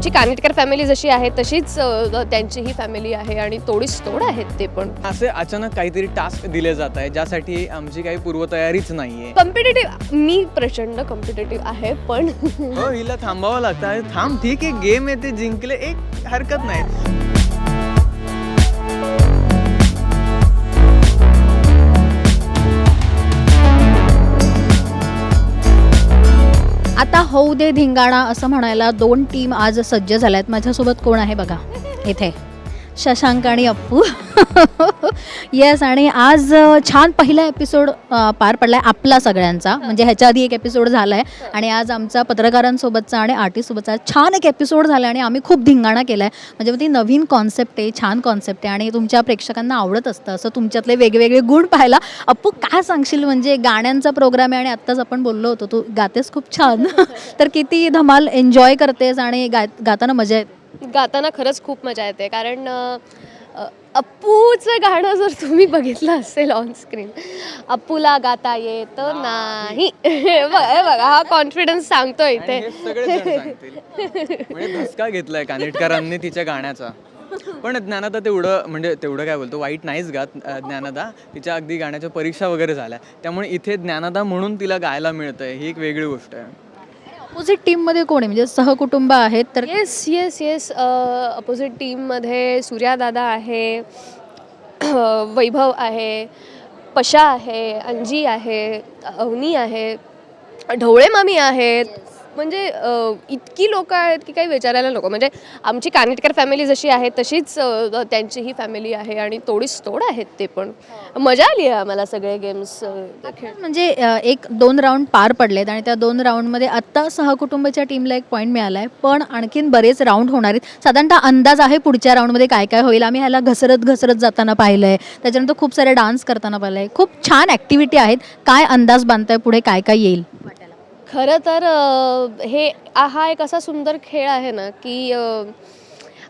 आमची कानिटकर फॅमिली जशी आहे तशीच त्यांची ही फॅमिली आहे आणि तोडीच तोड आहेत ते पण. असे अचानक काहीतरी टास्क दिले जात आहे ज्यासाठी आमची काही पूर्वतयारीच नाहीये. कॉम्पिटेटिव्ह मी प्रचंड कॉम्पिटेटिव्ह आहे पण हो हिला थांबावं लागतं. थांब ठीक आहे गेम आहे ते जिंकले एक हरकत नाही. आता होऊ दे धिंगाणा असं म्हणायला दोन टीम आज सज्ज झाल्या आहेत माझ्यासोबत कोण आहे बघा? इथे. शशांक आणि अप्पू. येस आणि आज छान पहिला एपिसोड पार पडला आहे आपला सगळ्यांचा. म्हणजे ह्याच्या आधी एक एपिसोड झाला आहे आणि आज आमचा पत्रकारांसोबतचा आणि आर्टिस्टसोबतचा छान एक एपिसोड झाला आहे आणि आम्ही खूप धिंगाणा केला आहे म्हणजे ती नवीन कॉन्सेप्ट आहे छान कॉन्सेप्ट आहे आणि तुमच्या प्रेक्षकांना आवडत असतं. असं तुमच्यातले वेगवेगळे गुण पाहायला अप्पू काय सांगशील? म्हणजे गाण्यांचा प्रोग्राम आहे आणि आत्ताच आपण बोललो होतो तू गातेस खूप छान. तर किती धमाल एन्जॉय करतेस आणि गा गाताना मजा येते. गाताना खरंच खूप मजा येते. कारण अप्पूचं गाणं जर तुम्ही बघितलं असेल ऑन स्क्रीन अप्पूला गाता येत नाही. बघा हे कॉन्फिडन्स सांगतोय आणि इथे. म्हणजे धसका घेतलाय कानेटकरांनी तिच्या गाण्याचा. पण ज्ञानदा तेवढं म्हणजे तेवढं काय बोलतो वाईट नाहीच गात ज्ञानदा. तिच्या अगदी गाण्याच्या परीक्षा वगैरे झाल्या. त्यामुळे इथे ज्ञानदा म्हणून तिला गायला मिळतंय ही एक वेगळी गोष्ट आहे. अपोजिट टीममध्ये कोण आहे? म्हणजे सहकुटुंब आहेत तर येस येस येस अपोजिट टीममध्ये सूर्यादादा आहे वैभव आहे पशा आहे अंजी आहे अवनी आहे ढवळे मामी आहेत. म्हणजे इतकी लोकं आहेत की काही विचारायला नको. म्हणजे आमची कानिटकर फॅमिली जशी आहे तशीच त्यांची ही फॅमिली आहे आणि तोडीच तोड आहेत ते पण. मजा आली आहे आम्हाला सगळे गेम्स म्हणजे एक दोन राऊंड पार पडलेत आणि त्या दोन राऊंडमध्ये आत्ता सहकुटुंबाच्या टीमला एक पॉईंट मिळाला आहे पण आणखीन बरेच राऊंड होणार आहेत. साधारणतः अंदाज आहे पुढच्या राऊंडमध्ये काय काय होईल. आम्ही ह्याला घसरत घसरत जाताना पाहिलं आहे त्याच्यानंतर खूप सारे डान्स करताना पाहिलं आहे खूप छान ॲक्टिव्हिटी आहेत. काय अंदाज बांधताय पुढे? काय काय येईल? खरं तर हे हा एक असा सुंदर खेळ आहे ना की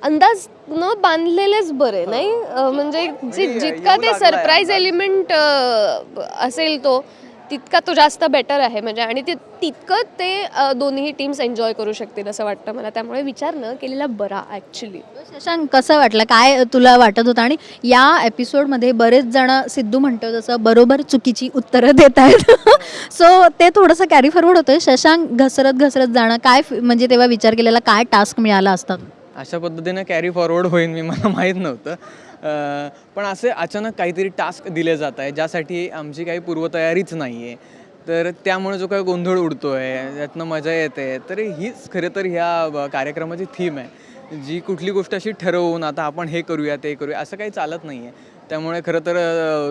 अंदाज न बांधलेलेच बरे नाही म्हणजे जितका ते सरप्राईज. एलिमेंट असेल तो तितका तो जास्त बेटर आहे म्हणजे आणि ते तितकं ते अ, दोन्ही टीम्स एन्जॉय करू शकतील असं वाटतं मला. त्यामुळे विचार न केलेला बरा ॲक्च्युली शशांक कसं वाटलं? काय तुला वाटत होतं? आणि या एपिसोडमध्ये बरेच जण सिद्धू म्हणतो जसं बरोबर चुकीची उत्तरं देत आहेत सो ते थोडंसं कॅरी फॉरवर्ड होतं शशांक घसरत घसरत जाणं काय फि- म्हणजे तेव्हा विचार केलेला काय टास्क मिळाला असतात अशा पद्धतीनं कॅरी फॉरवर्ड होईन मी. मला माहीत नव्हतं. पण असे अचानक काहीतरी टास्क दिले जात आहे ज्यासाठी आमची काही पूर्वतयारीच नाही आहे तर त्यामुळे जो काही गोंधळ उडतो आहे त्यातनं मजा येते. तर हीच खरं तर ह्या कार्यक्रमाची थीम आहे. जी कुठली गोष्ट अशी ठरवून आता आपण हे करूया ते करूया असं काही चालत नाही आहे त्यामुळे खरं तर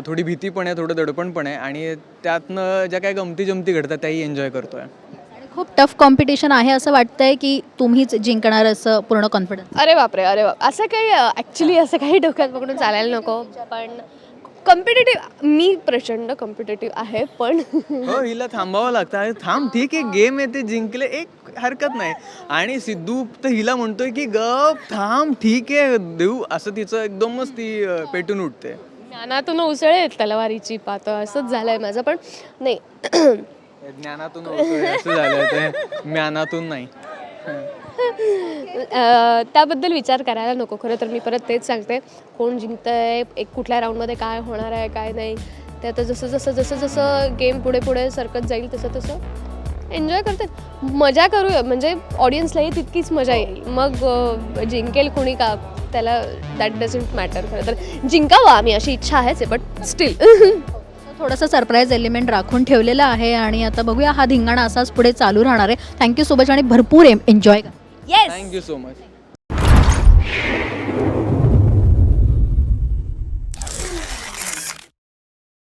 थोडी भीती पण आहे थोडं दडपण पण आहे आणि त्यातनं ज्या काही गमती जमती घडतात त्याही एन्जॉय करतो आहे खूप टफ कॉम्पिटिशन आहे असं वाटतंय की तुम्हीच जिंकणार असं पूर्ण कॉन्फिडन्स अरे बापरे अरे बाप असं काही ॲक्च्युली असं काही डोक्यात पकडून चालायला नको. पण कॉम्पिटेटिव्ह मी प्रचंड कॉम्पिटेटिव्ह आहे पण हो हिला थांबावं लागतं. अरे थांब ठीक आहे गेम आहे ते जिंकले एक हरकत नाही. आणि सिद्धू तर हिला म्हणतोय की गप थांब ठीक आहे देऊ. असं तिचं एकदमच ती अं, पेटून उठते. ज्ञानातून उसळे तलवारीची पात असंच झालंय माझं. पण नाही ज्ञानातून होतोय, असं झालं ते. ज्ञानातून नाही. त्याबद्दल विचार करायला नको खरं तर मी परत तेच सांगते. कोण जिंकतंय एक कुठल्या राऊंडमध्ये काय होणार आहे काय नाही. ते आता जसं जसं जसं जसं गेम पुढे पुढे सरकत जाईल तसं तसं एन्जॉय करते मजा करूया म्हणजे ऑडियन्सलाही तितकीच मजा येईल. मग जिंकेल कोणी का त्याला दॅट डझंट मॅटर खरं तर. जिंकावं आम्ही अशी इच्छा आहेच आहे बट स्टील थोडंसं सरप्राईज एलिमेंट राखून ठेवलेलं आहे आणि आता बघूया हा धिंगाणा असाच पुढे चालू राहणार आहे. थँक्यू सो मच आणि भरपूर एन्जॉय करा. Yes thank you so much